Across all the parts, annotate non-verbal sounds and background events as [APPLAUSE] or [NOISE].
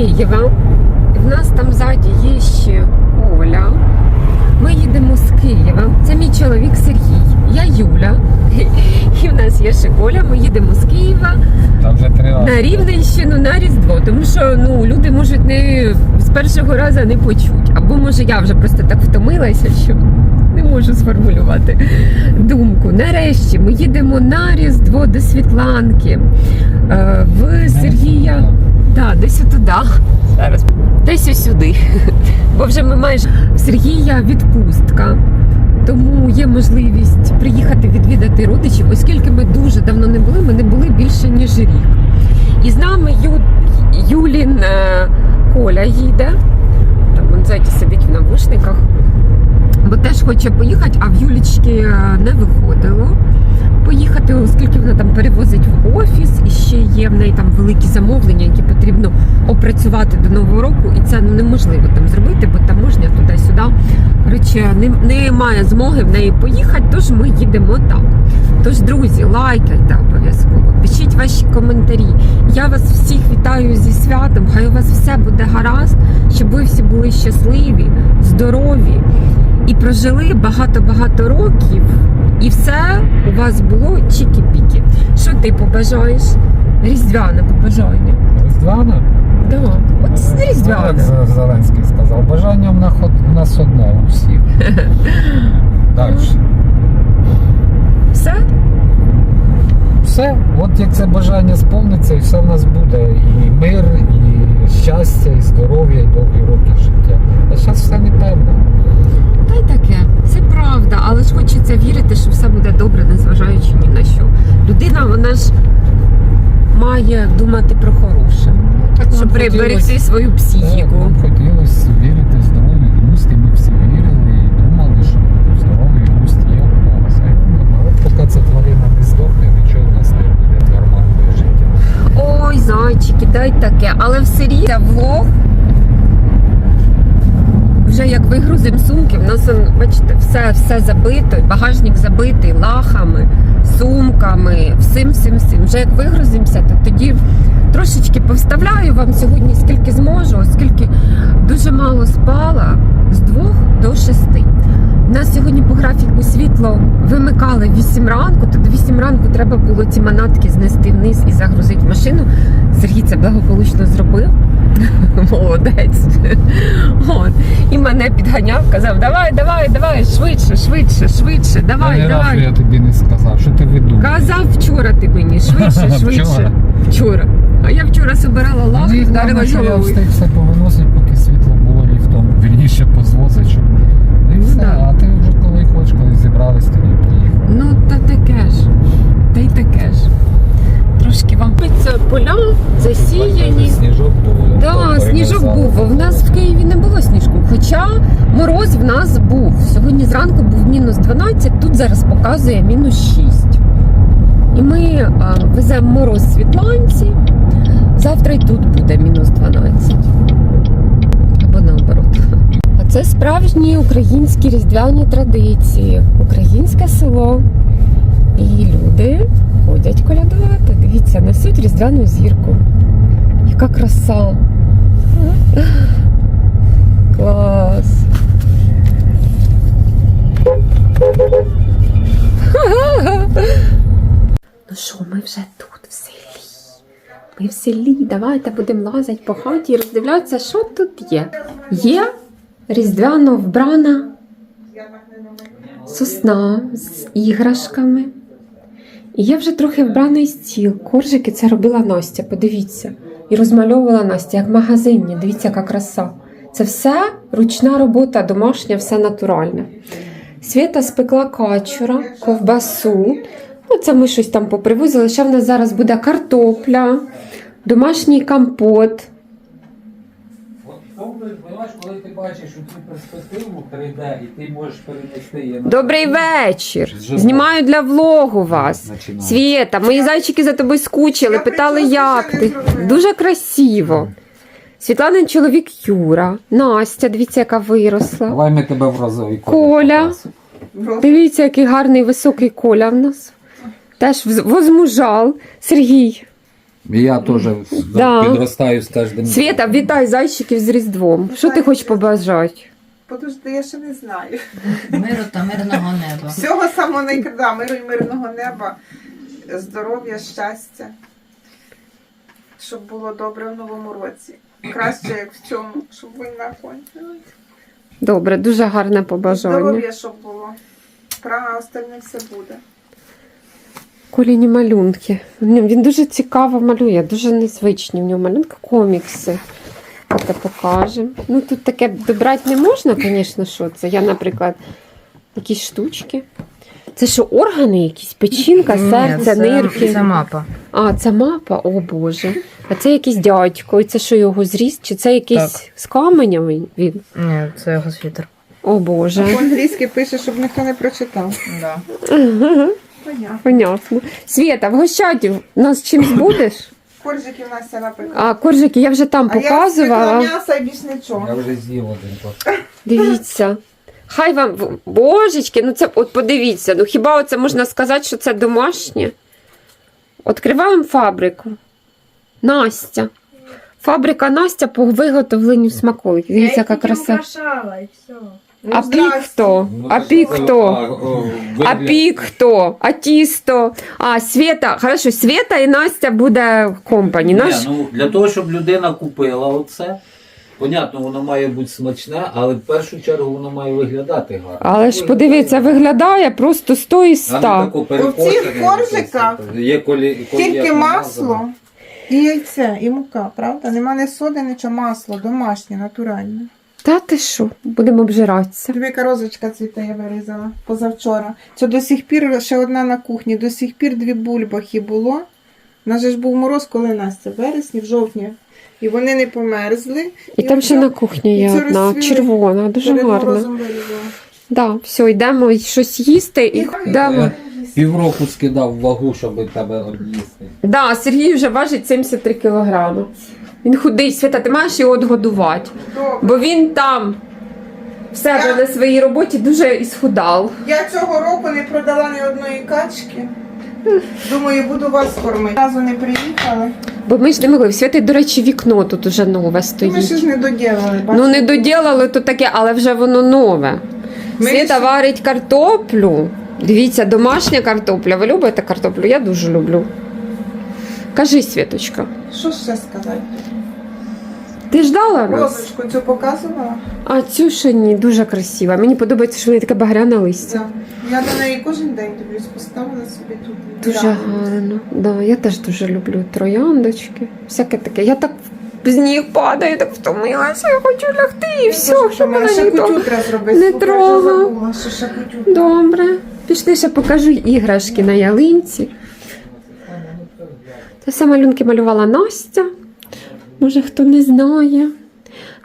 Києва. В нас там ззаді є ще Оля. Ми їдемо з Києва. Це мій чоловік Сергій. Я Юля. І в нас є ще Оля. Ми їдемо з Києва Там вже три рази. на Рівненщину на Різдво. Тому що ну, люди можуть не з першого разу не почуть. Або може я вже просто так втомилася, що не можу сформулювати думку. Нарешті ми їдемо на Різдво до Світланки. Е, В Сергія. Так, десь туди. Зараз. Десь ось сюди. [LAUGHS] Бо вже ми майже в Сергія відпустка. Тому є можливість приїхати відвідати родичів, оскільки ми дуже давно не були, ми не були більше ніж рік. І з нами Ю... Юлін е, Коля їде. Там він ззаді сидить в навушниках. Бо теж хоче поїхати, а в Юлічки е, не виходило поїхати, оскільки вона там перевозить в офіс, і ще є в неї там великі замовлення, які потрібно опрацювати до нового року, і це неможливо там зробити, бо таможня туди-сюди. Коротше, не, немає змоги в неї поїхати, тож ми їдемо так. Тож, друзі, лайкайте обов'язково, пишіть ваші коментарі. Я вас всіх вітаю зі святом. Хай у вас все буде гаразд, щоб ви всі були щасливі, здорові і прожили багато-багато років, і все у вас було чікі-пікі. Що ти побажаєш? Різдвяне побажання. Різдвяна? Да. От Ну, різдвяне. Як Зеленський сказав, бажання в нас одне у всіх. [LAUGHS] Далі. Все? Все, от як це бажання сповниться, і все в нас буде. І мир, і щастя, і здоров'я, і довгі роки життя. А зараз все непевно. Та й таке, це правда, але ж хочеться вірити, що все буде добре, незважаючи ні на що. Людина, вона ж має думати про хороше, Так щоб приберегти свою психіку. Нам хотілося вірити в здоровий глузд, і ми всі вірили і думали, що здоровий глузд є у нас. А я думаю, от поки ця тварина не здохне, нічого в нас не буде нормальне життя. Ой, зайчики, дай таке. Але рівно це влог. Вже як вигрузимо сумки, в нас, бачите, все, все забито, багажник забитий лахами, сумками, всім, всім, всім. Вже як вигрузимося, то тоді трошечки повставляю вам сьогодні скільки зможу, оскільки дуже мало спала з двох до шести. У нас сьогодні по графіку світло вимикали в 8 ранку, то до 8 ранку треба було ці манатки знести вниз і загрузити машину. Сергій це благополучно зробив. [LAUGHS] Молодець. От. І мене підганяв, казав: давай, давай, давай, швидше, швидше, швидше, давай, давай. я тобі не сказав, що ти видумав. Казав вчора ти мені, швидше, [LAUGHS] швидше. Вчора? Вчора. А я вчора собирала і вдарила головою. я встиг все повиносить, поки світло було ліфтом. Вірніше позвозить, зранку був мінус 12, тут зараз показує мінус 6. І ми а, веземо мороз Світланці. Завтра й тут буде мінус 12. Або наоборот. А це справжні українські різдвяні традиції. Українське село. І люди ходять колядувати. Дивіться, несуть різдвяну зірку. Яка краса. Клас. Ну що, ми вже тут, в селі. Ми в селі. Давайте будемо лазити по хаті і роздивлятися, що тут є. Є різдвяно вбрана сосна з іграшками. І є вже трохи вбраний стіл. Коржики це робила Настя, подивіться. І розмальовувала Настя, як магазинні. Дивіться, яка краса. Це все ручна робота, домашня, все натуральне. Свята спекла качура, ковбасу. Ну, це ми щось там попривозили. Ще в нас зараз буде картопля, домашній компот. Понимаєш, коли ти бачиш цю перспективу 3D і ти можеш перенести її на Добрий вечір. Знімаю для влогу вас. Починаю. Свєта, мої зайчики за тобою скучили, питали, як ти. Дуже красиво. Світланин чоловік Юра, Настя, дивіться, яка виросла. Давай ми тебе в розовій Коля. Дивіться, який гарний високий коля в нас. Теж возмужал. Сергій. І я теж Да. підростаю з кожним. Свята, вітай зайчиків з Різдвом. Що ти хочеш побажати? Подожди, я ще не знаю. Миру та мирного неба. Всього самого найкращого, миру і мирного неба, здоров'я, щастя. Щоб було добре в новому році. Краще, як в цьому, щоб війна кончилась. Добре, дуже гарне побажання. Здоров'я, щоб було. Прага, остальне все буде. Коліні малюнки. Він дуже цікаво малює, дуже незвичні в нього малюнки, комікси. Це покажемо. Ну тут таке добрати не можна, звісно, що це. Я, наприклад, якісь штучки. Це що, органи якісь? Печінка, серце, нирки. Це мапа. А, це мапа, о Боже. А це якийсь дядько, і це що його зріст? Чи це якийсь Так. з каменем він-? Ні, це його світер. О Боже. По-англійськи пише, щоб ніхто не прочитав. Да. Понятно. [LAUGHS] Понятно. Свята, вгощати нас чимсь будеш? Коржики в нас наприклад. А коржики я вже там А я показувала. спекла м'ясо і більш нічого. Я вже з'їв один пак. Дивіться. Хай вам, божечки, ну це от подивіться. Ну хіба оце можна сказати, що це домашнє? Відкриваємо фабрику. Настя. Фабрика Настя по виготовленню смаколиків. Дивіться, яка краса. все. Ну, А пік хто? Ну, А це пік хто? а, А пік хто? А тісто? А Света, хорошо, Света і Настя буде компані. Ні, Наш... ну, для того, щоб людина купила оце, понятно, воно має бути смачне, але в першу чергу воно має виглядати гарно. Але ж подивіться, виглядає просто 100 із А не 100. У цих коржиках Є колі, колі Тільки масло і яйце, і мука, правда? Нема не соди, нічого, масло, домашнє, натуральне. Та ти що, будемо обжиратися. Тобі розочка цвіте я вирізала позавчора. Це до сих пір ще одна на кухні, до сих пір дві бульбахи було. У нас же ж був мороз, коли Настя, в вересні, в жовтні. І вони не померзли. І там ще на кухні є одна розсвіли червона, дуже гарна. Да, все, йдемо щось їсти і І йдемо. Півроку скидав вагу, щоб тебе об'їсти. Да, Сергій вже важить 73 кілограми. Він худий, Свята, ти маєш його одгодувати. Добре. Бо він там в себе Я- на своїй роботі дуже ісхудав. Я цього року не продала ні одної качки. Думаю, буду вас кормити. Разу не приїхали. Бо ми ж не могли. В Святи, до речі, вікно тут уже нове Ми стоїть. ще ж не доділили. Ну не доділали то таке, але вже воно нове. Ми Світа ще- варить картоплю. Дивіться, домашня картопля. Ви любите картоплю? Я дуже люблю. Кажи, Світочка. Що ще сказати? Ти ждала нас? Розочку цю показувала? А цю ще ні, дуже красива. Мені подобається, що в неї таке багряне листя. Да. Я до неї кожен день дивлюсь, поставила собі тут. Дуже гарно. Да, я теж дуже люблю трояндочки. Всяке таке. Я так з ніг падаю, так втомилася, я хочу лягти і все, Що мене ще не кутю. Добре. Пішли ще покажу іграшки на ялинці. Це все малюнки малювала Настя. Може, хто не знає.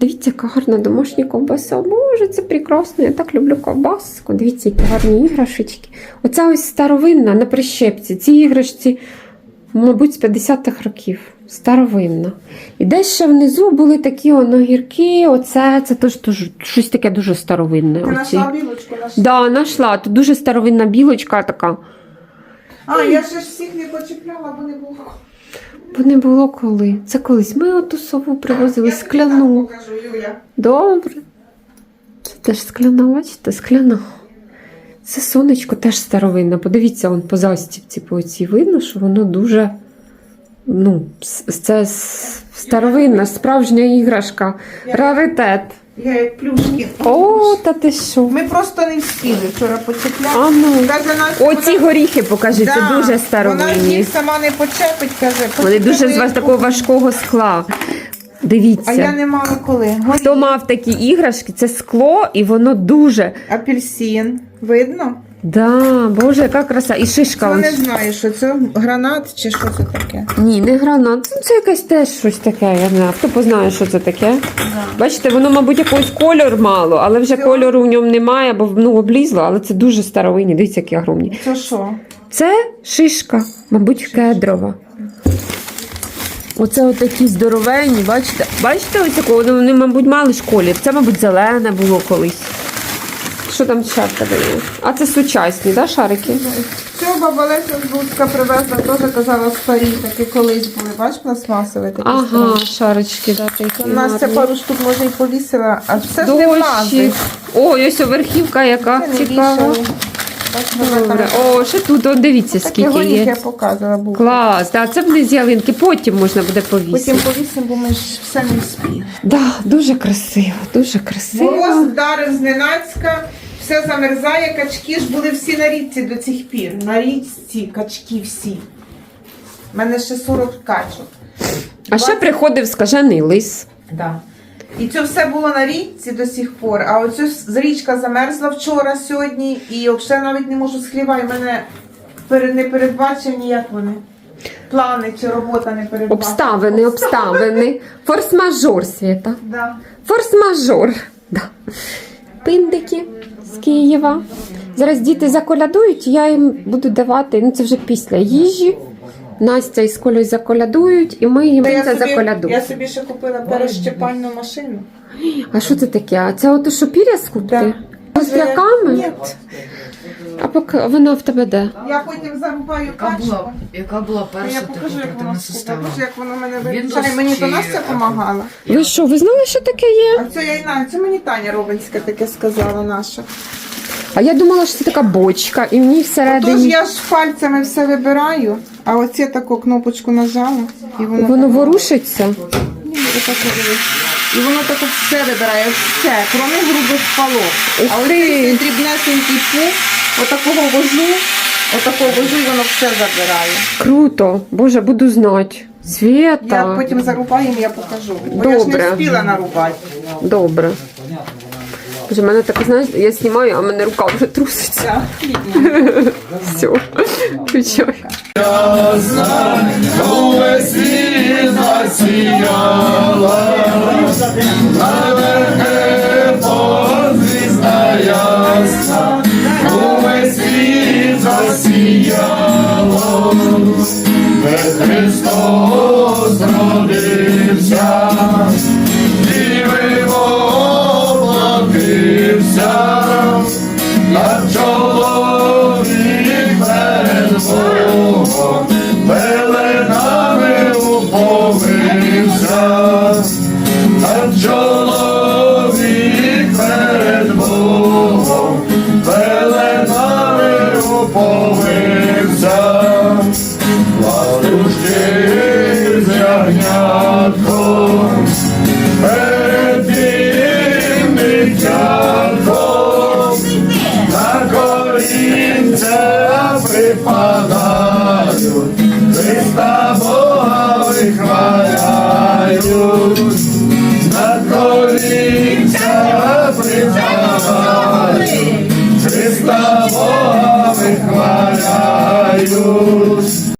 Дивіться, яка гарна домашня ковбаса. Боже, це прекрасно. Я так люблю ковбаску. Дивіться, які гарні іграшечки. Оця ось старовинна на прищепці. Ці іграшці, мабуть, з 50-х років. Старовинна. І десь ще внизу були такі воно гірки. Оце це теж дуже, щось таке дуже старовинне. Ти Оці. знайшла білочку нашу? Да, нашла. Тут дуже старовинна білочка така. А, я ще ж всіх не почіпляла, бо не було. Бо не було коли. Це колись ми оту сову привозили скляну. Добре. Це теж скляна, бачите, скляна. Це сонечко теж старовинне. Подивіться, он по застіпці по оцій видно, що воно дуже. Ну, це старовинна, справжня іграшка. Раритет. Я як плюшки. О, та ти що? Ми просто не встигли вчора почепляти. А ну. Каже, Настя, Оці вона- горіхи покажи, це Да, дуже Вона старовинні. їх сама не почепить, каже. Вони дуже з вас такого важкого скла. Дивіться. А я не мала коли. Хто мав такі іграшки, це скло, і воно дуже. Апельсин. Видно? Да, боже, яка краса. І шишка. Я не знаю, що це гранат чи що це таке. Ні, не гранат. Ну, Це якесь теж щось таке. Я не знаю. Хто познає, що це таке? Бачите, воно, мабуть, якийсь кольор мало, але вже Це- кольору в ньому немає, бо ну, облізло, але це дуже старовинні. Дивіться, які огромні. Це що? Це шишка, мабуть, кедрова. Оце отакі здоровенні, бачите? Бачите, ось такого? Вони, мабуть, мали ж колір. Це, мабуть, зелене було колись. Що там ще в тебе є? А це сучасні, да, шарики? Цього баба Леся з Буцька привезла, теж казала старі, такі колись були, бач, пластмасові такі. Ага, старі. шарочки, да, такі. Настя гарні. пару штук може і повісила, а все ж не влазить. Ой, ось верхівка яка Це не цікава. вішали. Добре. О, ще тут, о, дивіться, скільки горіх я є. показувала був. Клас, да, це буде з ялинки, потім можна буде повісити. Потім повісимо, бо ми ж все не вспіли. Да, дуже красиво, дуже красиво. Мороз вдарив зненацька, все замерзає, качки ж були всі на річці до цих пір. На річці качки всі. У мене ще 40 качок. А ще приходив скажений лис. Да. І це все було на річці до сих пор. А оцю річка замерзла вчора, сьогодні, і взагалі навіть не можу з хліба. І мене не передбачив ніяк вони. Плани чи робота не передбачила. Обставини, обставини. Форс-мажор, Свята. Да. Форс-мажор. Да. Пиндики з Києва. Зараз діти заколядують, я їм буду давати, ну це вже після їжі. Настя із Колею заколядують, і ми їм Та це собі, заколядуємо. я собі ще купила перещепальну машину. А що це таке? А це ото що пір'я скупти? Да. З ряками? Ні. А поки вона в тебе де? Я потім зарубаю Яка качку. була, яка була Та перша Я типу покажу, як воно противна скупа. система? Як воно мене вирішає. Мені то Настя допомагала. Ви що, ви знали, що таке є? А це я і знаю, це мені Таня Робинська таке сказала наша. А я думала, що це така бочка, і в ній Тож я ж пальцями все вибираю, а оце таку кнопочку нажала, і воно, воно ворушиться. І воно так все вибирає, все, кроме грубих палок. Ух А ти! оцей дрібнесенький пух, отакого вожу, отакого вожу, і воно все забирає. Круто. Боже, буду знати. Я потім зарубаю, і я покажу. Бо я ж Добре. не встигла нарубати. Добре. Боже, мене так, знаєш, я знімаю, а мене рука вже труситься. [LAUGHS] Все. Включай. Христос родився, Love